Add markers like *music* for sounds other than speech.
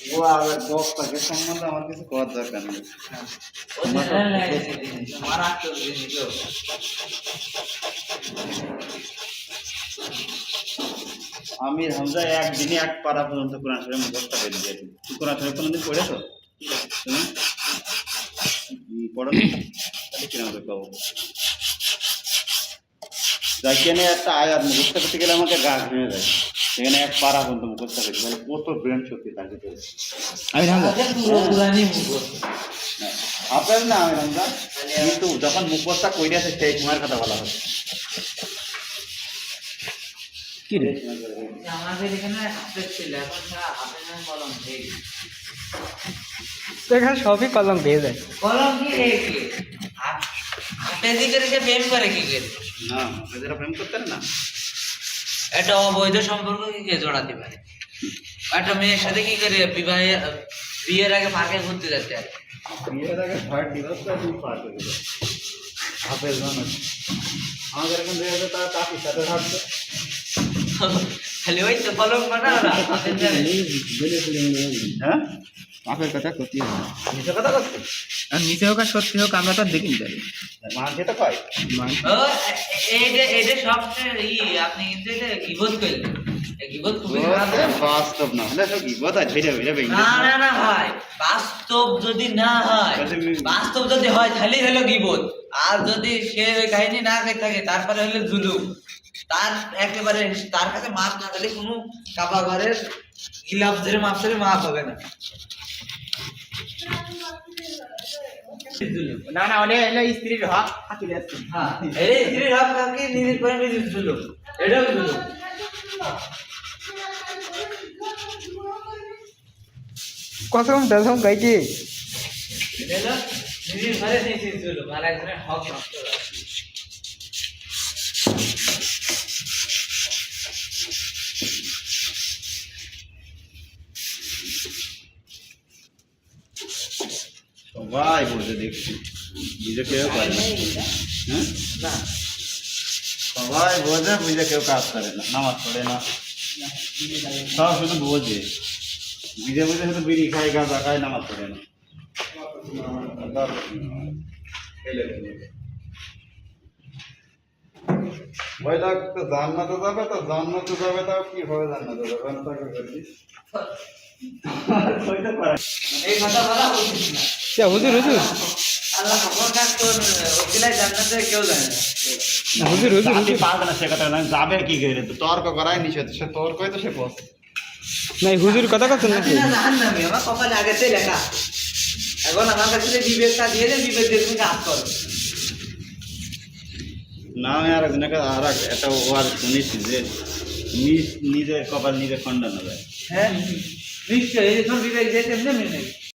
ও আবার বক্তাকে সম্বন্ধে আমার কিছু করার দরকার নেই। মারাত্মক জিনিস ও। আমির হামজা একদিনে এক পারা পর্যন্ত কোরআন শরীফ মুখস্থ করে দিয়েছে তুই কোরআন শরীফ কোনোদিন পড়েছো তুমি পড়ো? তাহলে কিরম করে পাবো? যেখানে একটা আয়াত মুখস্থ করতে গেলে আমাকে গা ঘুরে যায়। সেখানে এক পারা পর্যন্ত মুখস্থ করতে মানে কত ব্রেন শক্তি থাকে মুখস্থ। আপনার না হামজা কিন্তু যখন মুখস্থ কইরে আছে সেই সময়ের কথা বলা হচ্ছে কি রে। আমাদের এখানে হাতের ছিল এখন কলম এখানে সবই কলম পেয়ে যায় কলম কি? রে দিকে রেখে প্রেম করে কি করে? না এদের প্রেম করতেন না। একটা অবৈধ সম্পর্ক কি করে জড়াতে পারে? একটা মেয়ের সাথে কি করে বিবাহে বিয়ের আগে পার্কে ঘুরতে যাচ্ছে আর বিয়ের আগে তুমি পার করে দিল হাফেজ মানুষ আমাদের এখন দেখা যায় তারা কাকির সাথে থাকতো খালি ওই তো কলম বানা ওরা। হ্যাঁ? বাপের কথা ক্ষতি হবে কথা করছে আর নিচে হোক আর সত্যি হোক আমরা তো আর দেখিনি তাই তো কয় ও এইটা এইটা সবচেয়ে ই আপনি কিন্তু এটা গিবত করলেন এই গিবত খুবই খারাপ। ওরে বাস্তব না হলে সব কি কথা ছেড়ে হইলে ভেঙে না না না ভাই বাস্তব যদি না হয় বাস্তব যদি হয় হলো গিবত। আর যদি সে ওই কাহিনী না করে থাকে তারপরে হলো জুলুম। তার একেবারে তার কাছে মাপ না গেলে কোনো কাবা ঘরের গিলাপ ধরে মাপ ধরে মাপ হবে না। না না ওটা হলো স্ত্রীর হক হাতি যাচ্ছে হ্যাঁ এই স্ত্রীর হক কাকে নিজের করে নিজে জুলুম এটাও জুলুম কসম দশম গাইছি। এটা নিজের ঘরে নিজে জুলুম আর একজনের হক নষ্ট সবাই বোঝে দেখছি। বুঝে কেউ করে না। হ্যাঁ? সবাই বোঝে বুঝে কেউ কাজ করে না, নামাজ পড়ে না। সব শুধু বোঝে। বুঝে বুঝে শুধু বিড়ি খায়, গাঁজা খায়, নামাজ পড়ে না। জান্নাতে যাবে তো, জান্নাতে যাবে তাও কীভাবে জান্নাতে যাবে? তাকে *laughs* এই কথা বলা উচিত না। হুজুর হুজুর। আপনি পারবে না সে কথা না যাবে কি করে? তো তর্ক করাই নিষেধ সে তর্ক তো সে বস নাই হুজুর কথা কথা নাকি না জাহান্নামী আমার কপালে আগেতে লেখা এখন আমার কাছে যে বিবেকটা দিয়ে দেয় বিবেক দিয়ে তুমি কাজ করো না আমি আর একজনকে আর এক- একটা ও আর শুনেছি যে নিজ নিজের কপাল নিজে খণ্ডন হবে। হ্যাঁ নিশ্চয়ই। এই বিবেক দিয়ে তেমনি মেনে।